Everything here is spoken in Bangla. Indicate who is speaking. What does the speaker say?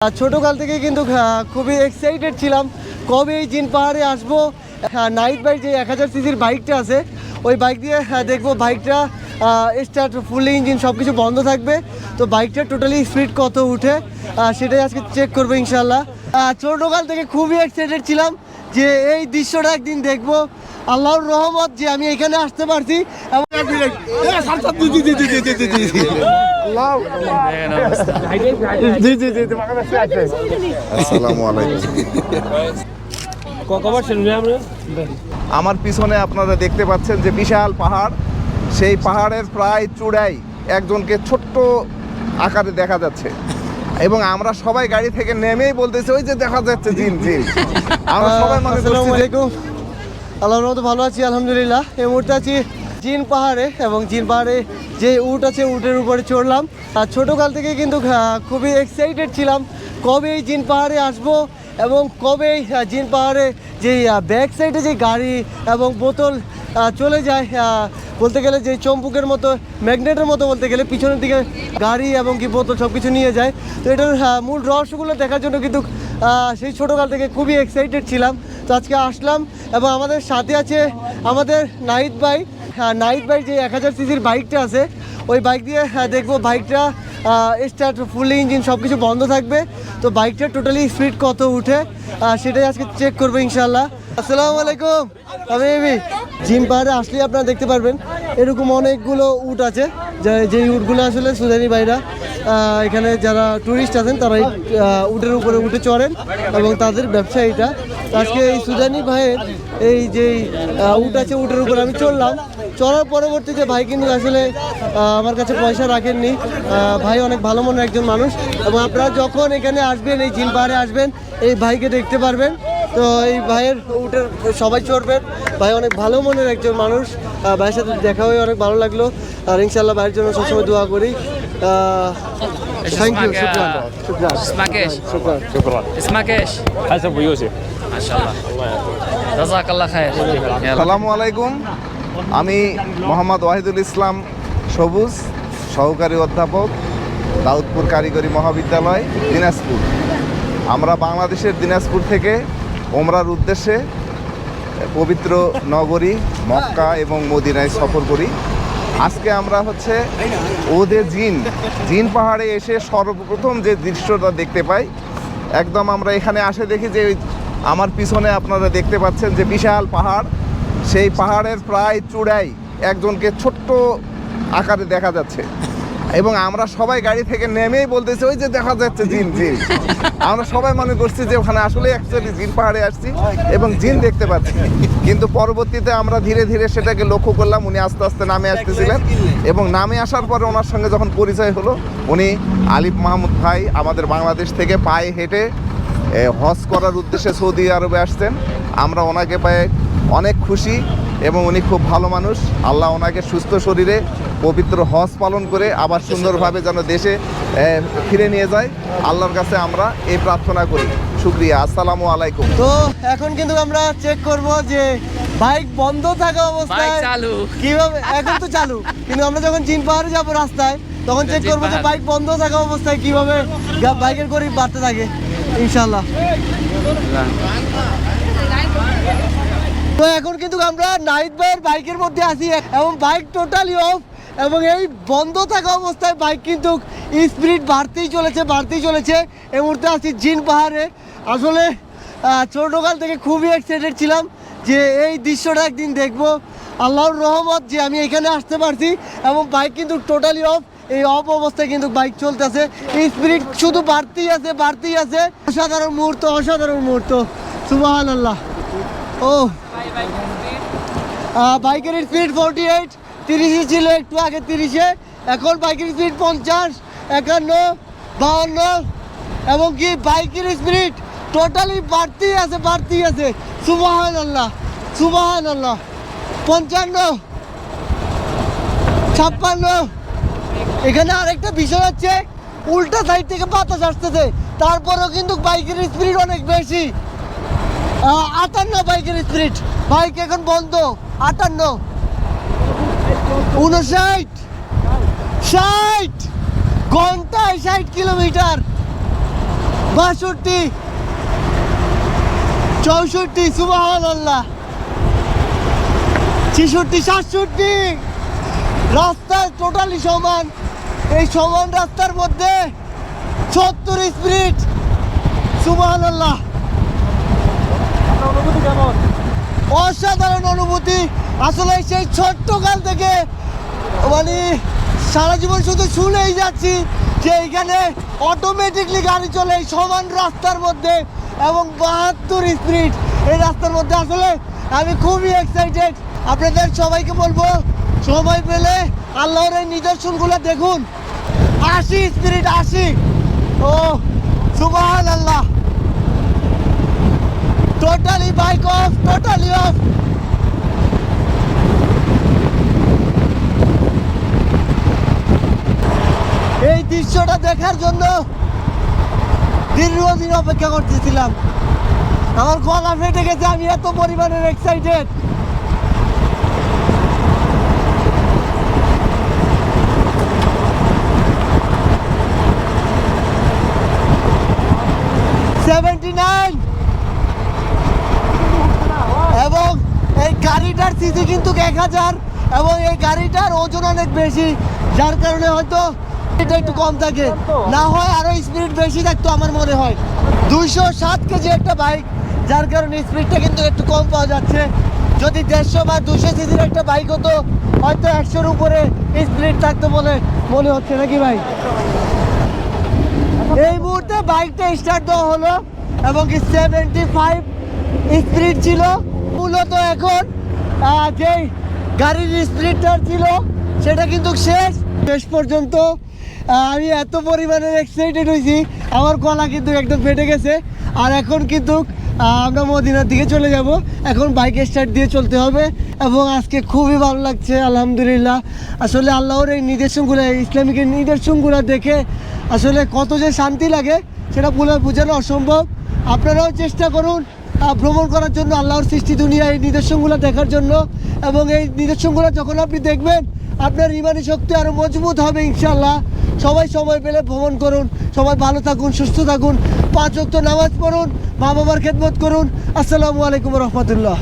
Speaker 1: ছোটোকাল থেকে কিন্তু খুবই এক্সাইটেড ছিলাম কবে এই জিন পাহাড়ে আসব নাইট বাইক যে এক হাজার সিসির বাইকটা আছে ওই বাইক দিয়ে দেখব বাইকটা স্টার্ট ফুল ইঞ্জিন সব কিছু বন্ধ থাকবে তো বাইকটা টোটালি স্পিড কত উঠে সেটাই আজকে চেক করব ইনশাল্লাহ ছোটোকাল থেকে খুবই এক্সাইটেড ছিলাম যে এই দৃশ্যটা একদিন দেখব আল্লাহর রহমত যে আমি এখানে আসতে পারছি জি জি জি
Speaker 2: আসসালামু আলাইকুম। আমার? পিছনে আপনারা দেখতে পাচ্ছেন যে বিশাল পাহাড়। সেই পাহাড়ের প্রায় চূড়াই একজনকে ছোট্ট আকারে দেখা যাচ্ছে। এবং আমরা সবাই গাড়ি থেকে নেমেই বলতেছি ওই যে দেখা যাচ্ছে জিন জিন আমরা সবাই মনে
Speaker 1: আসসালামু
Speaker 2: করছি
Speaker 1: আলাইকুম। আল্লাহর ভালো আছি আলহামদুলিল্লাহ। এই মুহূর্তে আছি জিন পাহাড়ে এবং জিন পাহাড়ে যে উট আছে, উটের উপরে চড়লাম। আর ছোটোকাল থেকে কিন্তু খুবই এক্সাইটেড ছিলাম কবে এই জিন পাহাড়ে আসব এবং কবে জিন পাহাড়ে যে ব্যাক সাইডে যে গাড়ি এবং বোতল চলে যায় বলতে গেলে যে চম্পুকের মতো, ম্যাগনেটের মতো বলতে গেলে পিছনের দিকে গাড়ি এবং কি বোতল সব কিছু নিয়ে যায়। তো এটার মূল রহস্যগুলো দেখার জন্য কিন্তু সেই ছোটোকাল থেকে খুবই এক্সাইটেড ছিলাম। তো আজকে আসলাম এবং আমাদের সাথে আছে আমাদের নাইট বাইক নাইট বাইক যে এক হাজার সিসির বাইকটা আছে ওই বাইক দিয়ে আহ, দেখব বাইকটা স্টার্ট ফুল ইঞ্জিন সব কিছু বন্ধ থাকবে। তো বাইকটা টোটালি স্পিড কত উঠে সেটাই আজকে চেক করব ইনশাল্লাহ আসসালামু আলাইকুম আমি জিম পাহাড়ে আসলেই আপনারা দেখতে পারবেন এরকম অনেকগুলো উট আছে যে- যেই উটগুলো আসলে সুদানি ভাইরা এখানে যারা ট্যুরিস্ট আছেন তারা উটের উপরে উঠে চড়েন এবং তাদের ব্যবসা এটা আজকে এই সুজানি ভাইয়ের এই যে উট আছে উটের উপর আমি চললাম চলার পরবর্তীতে ভাই কিন্তু আসলে আমার কাছে পয়সা রাখেননি। ভাই অনেক ভালো মনের একজন মানুষ এবং আপনারা যখন এখানে আসবেন এই জিল পাহাড়ে আসবেন এই ভাইকে দেখতে পারবেন। তো এই ভাইয়ের উটের সবাই চড়বেন। ভাই অনেক ভালো মনের একজন মানুষ। ভাইয়ের সাথে দেখা হয়ে অনেক ভালো লাগল। আর ইনশাল্লাহ ভাইয়ের জন্য সবসময় দোয়া করি। থ্যাংক ইউ শুক্রান শুক্রান শুক্রান
Speaker 3: শুক্রান ইসমাকেশ হ্যাঁ স্যার বুঝেছি
Speaker 2: সালাম আলাইকুম। আমি মোহাম্মদ ওয়াহিদুল ইসলাম সবুজ, সহকারী অধ্যাপক, দাউদপুর কারিগরি মহাবিদ্যালয়, দিনাজপুর। আমরা বাংলাদেশের দিনাজপুর থেকে ওমরার উদ্দেশ্যে পবিত্র নগরী, মক্কা এবং মদিনায় সফর করি। আজকে আমরা হচ্ছে ওদে জিন। জিন পাহাড়ে এসে সর্বপ্রথম যে দৃশ্যটা দেখতে পাই, একদম আমরা এখানে আসে দেখি যে আমার পিছনে আপনারা দেখতে পাচ্ছেন যে বিশাল পাহাড়। সেই পাহাড়ের প্রায় চূড়ায় একজনকে ছোট্ট আকারে দেখা যাচ্ছে। এবং আমরা সবাই গাড়ি থেকে নেমেই বলতেছি, ওই যে দেখা যাচ্ছে জিন জিন। আমরা সবাই মনে করছি যে ওখানে আসলে অ্যাকচুয়ালি জিন পাহাড়ে আসছি এবং জিন দেখতে পাচ্ছি। কিন্তু পরবর্তীতে আমরা ধীরে ধীরে সেটাকে লক্ষ্য করলাম, উনি আস্তে আস্তে নামে আসতেছিলেন। এবং নামে আসার পরে ওনার সঙ্গে যখন পরিচয় হলো, উনি আলিফ মাহমুদ ভাই আমাদের বাংলাদেশ থেকে পায়ে হেঁটে হজ করার উদ্দেশ্যে সৌদি আরবে আসছেন। আমরা ওনাকে পায়ে অনেক খুশি এবং উনি খুব ভালো মানুষ। আল্লাহ ওনাকে সুস্থ শরীরে পবিত্র হজ পালন করে আবার সুন্দরভাবে যেন দেশে ফিরে নিয়ে যায়। আল্লাহর কাছে আমরা এই প্রার্থনা করি। শুক্রিয়া। আসসালামু আলাইকুম।
Speaker 1: তো এখন কিন্তু আমরা চেক করব যে বাইক বন্ধ থাকা অবস্থায়
Speaker 3: চালু।
Speaker 1: কীভাবে? এখন তো চালু। কিন্তু আমরা যখন চীন পাহাড়ে যাব রাস্তায় তখন চেক করব যে বাইক বন্ধ থাকা অবস্থায় কীভাবে বাইকের গরিব বাড়তে থাকে। ইনশাল্লাহ তো এখন কিন্তু আমরা নাইট বাইয়ের বাইকের মধ্যে আছি এবং বাইক টোটালি অফ এবং এই বন্ধ থাকা অবস্থায় বাইক কিন্তু স্পিড বাড়তেই চলেছে বাড়তেই চলেছে। এই মুহূর্তে আছি জিন পাহাড়ে। আসলে ছোটকাল থেকে খুবই এক্সাইটেড ছিলাম যে এই দৃশ্যটা একদিন দেখব। আল্লাহর রহমত যে আমি এখানে আসতে পারছি এবং বাইক কিন্তু টোটালি অফ এই অফ অবস্থায় কিন্তু বাইক চলতেছে। স্পিড শুধু বাড়তেই আছে বাড়তেই আছে। অসাধারণ মুহূর্ত অসাধারণ মুহূর্ত। সুবাহ আল্লাহ ও বাইকের স্পিড ফোরটি এইট তিরিশে ছিল একটু আগে তিরিশে, এখন বাইকের স্পিড পঞ্চাশ, একান্ন, বাহান্ন, এবং কি বাইকের স্পিড টোটালি বাড়তেই আছে বাড়তেই আছে। সুবাহান আল্লাহ সুবাহান আল্লাহ পঞ্চান্ন, ছাপ্পান্ন এখানে আরেকটা বিষয় হচ্ছে, উল্টা সাইড থেকে বাতাস আসতেছে, তারপরেও কিন্তু বাইকের স্পিড অনেক বেশি। আটান্ন বাইকের স্পিড বাইক এখন বন্ধ, আটান্ন। উনষাট। ষাট। ঘন্টায় ষাট কিলোমিটার। বাষট্টি। চৌষট্টি আল্লাহ ছেষট্টি, সাতষট্টি। রাস্তা টোটালি সমান। এই সমান রাস্তার মধ্যে সত্তর স্পিড সুবাহান আল্লাহ অসাধারণ অনুভূতি। আসলে সেই ছোট্ট কাল থেকে মানে সারা জীবন শুধু শুনেই যাচ্ছি যে এইখানে অটোমেটিকলি গাড়ি চলে এই সমান রাস্তার মধ্যে এবং বাহাত্তর স্পিড। এই রাস্তার মধ্যে আসলে আমি খুবই এক্সাইটেড আপনাদের সবাইকে বলব সময় পেলে আল্লাহর এই নিদর্শনগুলো দেখুন। আশি স্পিরিট আশি। ও সুবাহ আল্লাহ totally bike off totally off এই দৃশ্যটা দেখার জন্য দীর্ঘদিন অপেক্ষা করতেছিলাম। আমার গলা ফেটে গেছে, আমি এত পরিমাণের এক্সাইটেড সেভেন্টি নাইন এবং এই গাড়িটার সিসি কিন্তু এক হাজার এবং এই গাড়িটার ওজন অনেক বেশি, যার কারণে হয়তো এটা একটু কম থাকে। না হয় আরও স্পিড বেশি থাকতো আমার মনে হয়। দুইশো সাত কেজি একটা বাইক যার কারণে স্পিডটা কিন্তু একটু কম পাওয়া যাচ্ছে। যদি দেড়শো বা দুশো সিসির একটা বাইক হতো, হয়তো একশোর উপরে স্পিড থাকতো বলে মনে হচ্ছে, নাকি ভাই? এই মুহূর্তে বাইকটা স্টার্ট দেওয়া হলো এবং সেভেন্টি ফাইভ স্পিড ছিল। মূলত এখন যেই গাড়ির স্পিডটা ছিল, সেটা কিন্তু শেষ। শেষ পর্যন্ত আমি এত পরিমাণের এক্সাইটেড হয়েছি, আমার গলা কিন্তু একদম ফেটে গেছে। আর এখন কিন্তু আমরা মদিনার দিকে চলে যাব। এখন বাইক স্টার্ট দিয়ে চলতে হবে এবং আজকে খুবই ভালো লাগছে, আলহামদুলিল্লাহ। আসলে আল্লাহর এই নিদর্শনগুলো ইসলামিকের নিদর্শনগুলো দেখে আসলে কত যে শান্তি লাগে, সেটা বলে বোঝানো অসম্ভব। আপনারাও চেষ্টা করুন ভ্রমণ করার জন্য আল্লাহর সৃষ্টি দুনিয়া, এই নিদর্শনগুলো দেখার জন্য। এবং এই নিদর্শনগুলো যখন আপনি দেখবেন, আপনার ইমানি শক্তি আরও মজবুত হবে ইনশাল্লাহ সবাই সময় পেলে ভ্রমণ করুন, সবাই ভালো থাকুন, সুস্থ থাকুন, পাঁচ নামাজ পড়ুন মা বাবার খেদমত করুন। আসসালামু আলাইকুম রহমতুল্লাহ।